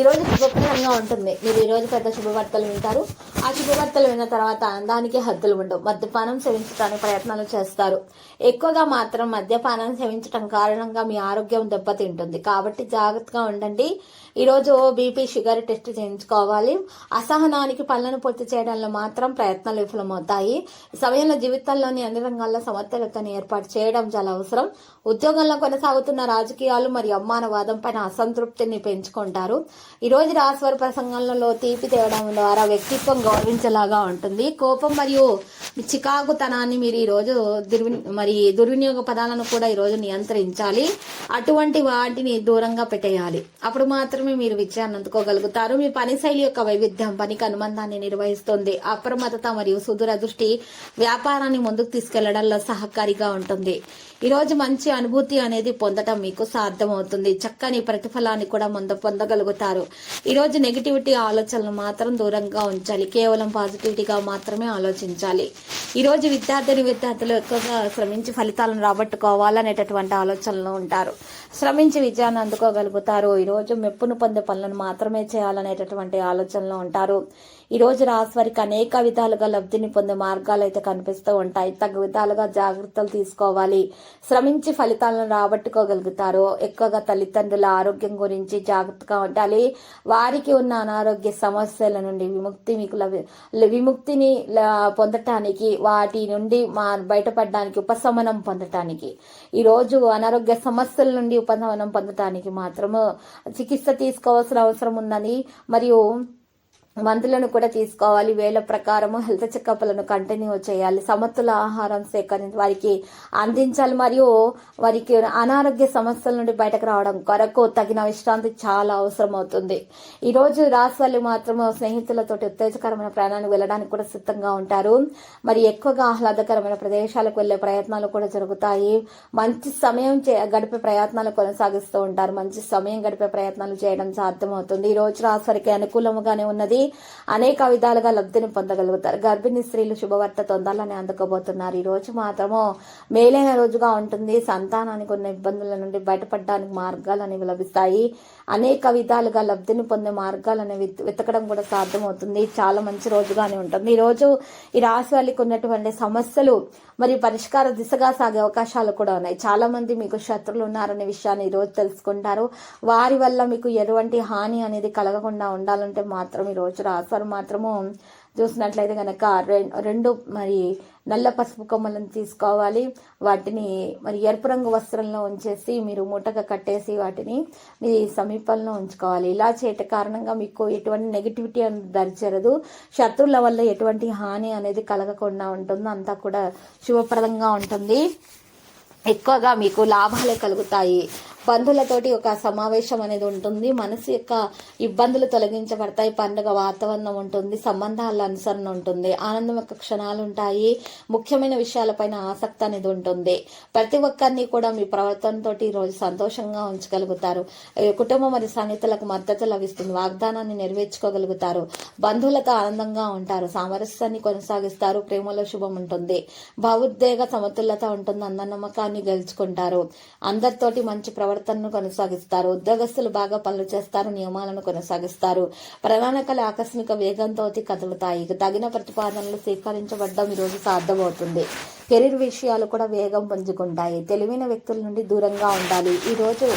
ఈరోజు శుభప్రదంగా ఉంటుంది. మీరు ఈ రోజు పెద్ద శుభవార్తలు వింటారు. ఆ శుభవార్తలు విన్న తర్వాత అందానికి హద్దులు ఉండవు. మద్యపానం సేవించడానికి ప్రయత్నాలు చేస్తారు. ఎక్కువగా మాత్రం మద్యపానం సేవించడం కారణంగా మీ ఆరోగ్యం దెబ్బతింటుంది. కాబట్టి జాగ్రత్తగా ఉండండి. ఈరోజు బీపీ షుగర్ టెస్ట్ చేయించుకోవాలి. అసహనానికి పనులను పూర్తి చేయడంలో మాత్రం ప్రయత్నాలు విఫలమవుతాయి. సమయంలో జీవితంలోని అన్ని రంగాల్లో సమర్థతను ఏర్పాటు చేయడం చాలా అవసరం. ఉద్యోగంలో కొనసాగుతున్న రాజకీయాలు మరియు అవమానవాదం పైన అసంతృప్తిని పెంచుకుంటారు. ఈ రోజు ప్రసంగంలో తీపి తేవడం ద్వారా వ్యక్తిత్వం గౌరవించేలాగా ఉంటుంది. కోపం మరియు చికాకుతనాన్ని మీరు ఈ రోజు దుర్వి మరి దుర్వినియోగ పదాలను కూడా ఈ రోజు నియంత్రించాలి. అటువంటి వాటిని దూరంగా పెట్టేయాలి. అప్పుడు మాత్రమే మీరు విజయాన్ని అందుకోగలుగుతారు. మీ పని శైలి యొక్క వైవిధ్యం పనికి అనుబంధాన్ని నిర్వహిస్తుంది. అప్రమత్తత మరియు సుదూర దృష్టి వ్యాపారాన్ని ముందుకు తీసుకెళ్ళడంలో సహకారిగా ఉంటుంది. ఈరోజు మంచి అనుభూతి అనేది పొందటం మీకు సాధ్యమవుతుంది. చక్కని ప్రతిఫలాన్ని కూడా ముందు పొందగలుగుతారు. ఈ ఈరోజు నెగిటివిటీ ఆలోచనలు మాత్రం దూరంగా ఉంచాలి. కేవలం పాజిటివిటీగా మాత్రమే ఆలోచించాలి. ఈరోజు విద్యార్థిని విద్యార్థులు ఎక్కువగా శ్రమించి ఫలితాలను రాబట్టుకోవాలనేటటువంటి ఆలోచనలు ఉంటారు. శ్రమించి విజయాన్ని అందుకోగలుగుతారు. ఈరోజు మెప్పును పొందే పనులను మాత్రమే చేయాలనేటటువంటి ఆలోచనలో ఉంటారు. ఈ రోజు రాశివారికి అనేక విధాలుగా లబ్ధిని పొందే మార్గాలు అయితే కనిపిస్తూ ఉంటాయి. తగు విధాలుగా జాగ్రత్తలు తీసుకోవాలి. శ్రమించి ఫలితాలను రాబట్టుకోగలుగుతారు. ఎక్కువగా తల్లిదండ్రుల ఆరోగ్యం గురించి జాగ్రత్తగా ఉండాలి. వారికి ఉన్న అనారోగ్య సమస్యల నుండి విముక్తి మీకు విముక్తిని పొందటానికి వాటి నుండి మా బయటపడడానికి ఉపశమనం పొందటానికి ఈ రోజు అనారోగ్య సమస్యల నుండి ఉపశమనం పొందటానికి మాత్రము చికిత్స తీసుకోవాల్సిన అవసరం ఉందని మరియు మందులను కూడా తీసుకోవాలి. వేల ప్రకారము హెల్త్ చెకప్లను కంటిన్యూ చేయాలి. సమతుల ఆహారం సేకరించి వారికి అందించాలి. మరియు వారికి అనారోగ్య సమస్యల నుండి బయటకు రావడం కొరకు తగిన విశ్రాంతి చాలా అవసరం అవుతుంది ఈ రోజు వాళ్ళు మాత్రం స్నేహితులతోటి ఉత్తేజకరమైన ప్రయాణానికి వెళ్ళడానికి కూడా సిద్ధంగా ఉంటారు. మరి ఎక్కువగా ఆహ్లాదకరమైన ప్రదేశాలకు వెళ్ళే ప్రయత్నాలు కూడా జరుగుతాయి. మంచి సమయం చే- గడిపే ప్రయత్నాలు కొనసాగిస్తూ ఉంటారు. మంచి సమయం గడిపే ప్రయత్నాలు చేయడం సాధ్యమవుతుంది. ఈ రోజు రాశి వారికి అనుకూలముగానే ఉన్నది. అనేక విధాలుగా లబ్ధిని పొందగలుగుతారు. గర్భిణీ స్త్రీలు శుభవార్త పొందాలని అందుకోబోతున్నారు. ఈ రోజు మాత్రము మేలైన రోజుగా ఉంటుంది. సంతానానికి ఉన్న ఇబ్బందుల నుండి బయటపడడానికి మార్గాలు అనేవి లభిస్తాయి. అనేక విధాలుగా లబ్ధిని పొందే మార్గాలు అనేవి వెతకడం కూడా సాధ్యమవుతుంది. చాలా మంచి రోజుగానే ఉంటుంది. ఈ రోజు ఈ రాశి వాళ్ళకి ఉన్నటువంటి సమస్యలు మరియు పరిష్కార దిశగా సాగే అవకాశాలు కూడా ఉన్నాయి. చాలా మంది మీకు శత్రులు ఉన్నారనే విషయాన్ని ఈ రోజు తెలుసుకుంటారు. వారి వల్ల మీకు ఎటువంటి హాని అనేది కలగకుండా ఉండాలంటే మాత్రం ఈ రోజు రాశారు మాత్రము చూసినట్లయితే కనుక రెండు మరి నల్ల పసుపు కొమ్మలను తీసుకోవాలి. వాటిని మరి ఎరుపు రంగు వస్త్రంలో ఉంచేసి మీరు మూటగా కట్టేసి వాటిని మీ సమీపంలో ఉంచుకోవాలి. ఇలా చేయట కారణంగా మీకు ఎటువంటి నెగిటివిటీ అనేది దరిచేరదు. శత్రువుల వల్ల ఎటువంటి హాని అనేది కలగకుండా ఉంటుంది. అంతా కూడా శుభప్రదంగా ఉంటుంది. ఎక్కువగా మీకు లాభాలే కలుగుతాయి. బంధువులతోటి ఒక సమావేశం అనేది ఉంటుంది. మనసు యొక్క ఇబ్బందులు తొలగించబడతాయి. పండుగ వాతావరణం ఉంటుంది. సంబంధాల అనుసరణ ఉంటుంది. ఆనందం యొక్క క్షణాలు ఉంటాయి. ముఖ్యమైన విషయాలపైన ఆసక్తి అనేది ఉంటుంది. ప్రతి ఒక్కరిని కూడా మీ ప్రవర్తనతో ఈ రోజు సంతోషంగా ఉంచగలుగుతారు. కుటుంబం మరియు సన్నిహితులకు మద్దతు లభిస్తుంది. వాగ్దానాన్ని నెరవేర్చుకోగలుగుతారు. బంధువులతో ఆనందంగా ఉంటారు. సామరస్యాన్ని కొనసాగిస్తారు. ప్రేమలో శుభం ఉంటుంది. భావోద్వేగ సమతుల్యత ఉంటుంది. అందనమ్మకాన్ని గెలుచుకుంటారు. అందరితోటి మంచి ప్రవర్తన ప్రవర్తనను కొనసాగిస్తారు. ఉద్యోగస్తులు బాగా పనులు చేస్తారు నియమాలను కొనసాగిస్తారు. ప్రణాళికలు ఆకస్మిక వేగంతో కదులుతాయి. తగిన ప్రతిపాదనలు స్వీకరించబడడం ఈరోజు సాధ్యమవుతుంది. కెరీర్ విషయాలు కూడా వేగం పుంజుకుంటాయి. తెలివైన వ్యక్తుల నుండి దూరంగా ఉండాలి. ఈ రోజు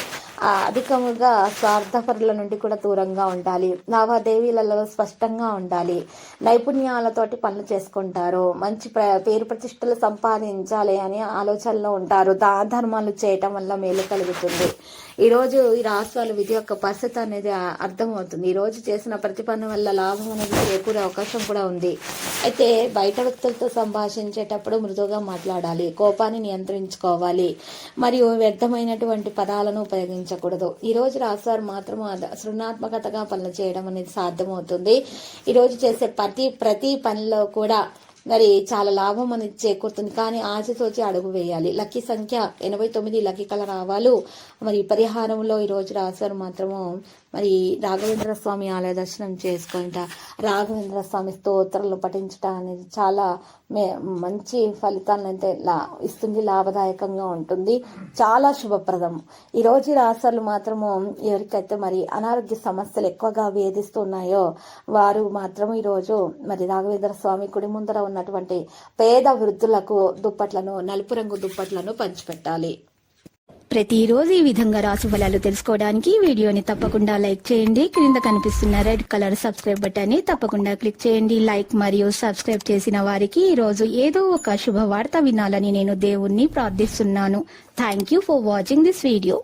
అధికముగా స్వార్థపరుల నుండి కూడా దూరంగా ఉండాలి. లావాదేవీలలో స్పష్టంగా ఉండాలి. నైపుణ్యాలతోటి పనులు చేసుకుంటారు. మంచి పేరు ప్రతిష్టలు సంపాదించాలి అనే ఆలోచనలో ఉంటారు. దాన ధర్మాలు చేయటం వల్ల మేలు కలుగుతుంది. ఈ ఈ రాష్ట్రాల విధి యొక్క పరిస్థితి అనేది అర్థమవుతుంది. ఈరోజు చేసిన ప్రతి పని వల్ల లాభం అనేది చేకూరే అవకాశం కూడా ఉంది. అయితే బయట వ్యక్తులతో సంభాషించేటప్పుడు మృదువుగా మాట్లాడాలి. కోపాన్ని నియంత్రించుకోవాలి. మరియు వ్యర్థమైనటువంటి పదాలను ఉపయోగించాలి ఆలోచించకూడదు ఈ రోజు మాత్రం సృణాత్మకతగా పనులు చేయడం అనేది సాధ్యమవుతుంది. ఈరోజు చేసే ప్రతి ప్రతి పనిలో కూడా మరి చాలా లాభం అనేది చేకూరుతుంది కానీ ఆశతోచి అడుగు వేయాలి. లక్కీ సంఖ్య ఎనభై తొమ్మిది లక్కీ కలర్ రావాలు. మరి పరిహారంలో ఈరోజు రాశారు మాత్రము మరి రాఘవేంద్ర స్వామి ఆలయ దర్శనం చేసుకుంట రాఘవేంద్ర స్వామి స్తోత్రాలు పఠించటం అనేది చాలా మే మంచి ఫలితాలను అయితే లా ఇస్తుంది లాభదాయకంగా ఉంటుంది. చాలా శుభప్రదం. ఈ రోజు మాత్రము ఎవరికైతే మరి అనారోగ్య సమస్యలు ఎక్కువగా వేధిస్తున్నాయో వారు మాత్రం ఈరోజు మరి రాఘవేంద్ర స్వామి కుడి ముందర ఉన్న ఉన్నటువంటి పేద వృద్ధులకు దుప్పట్లను నలుపు రంగు దుప్పట్లను పంచిపెట్టాలి. ప్రతిరోజు ఈ విధంగా రాసు ఫలాలు తెలుసుకోవడానికి వీడియోని తప్పకుండా లైక్ చేయండి. క్రింద కనిపిస్తున్న రెడ్ కలర్ సబ్స్క్రైబ్ బటన్ని తప్పకుండా క్లిక్ చేయండి. లైక్ మరియు సబ్స్క్రైబ్ చేసిన వారికి ఈ రోజు ఏదో ఒక శుభవార్త వినాలని నేను దేవుణ్ణి ప్రార్థిస్తున్నాను. Thank you for watching this video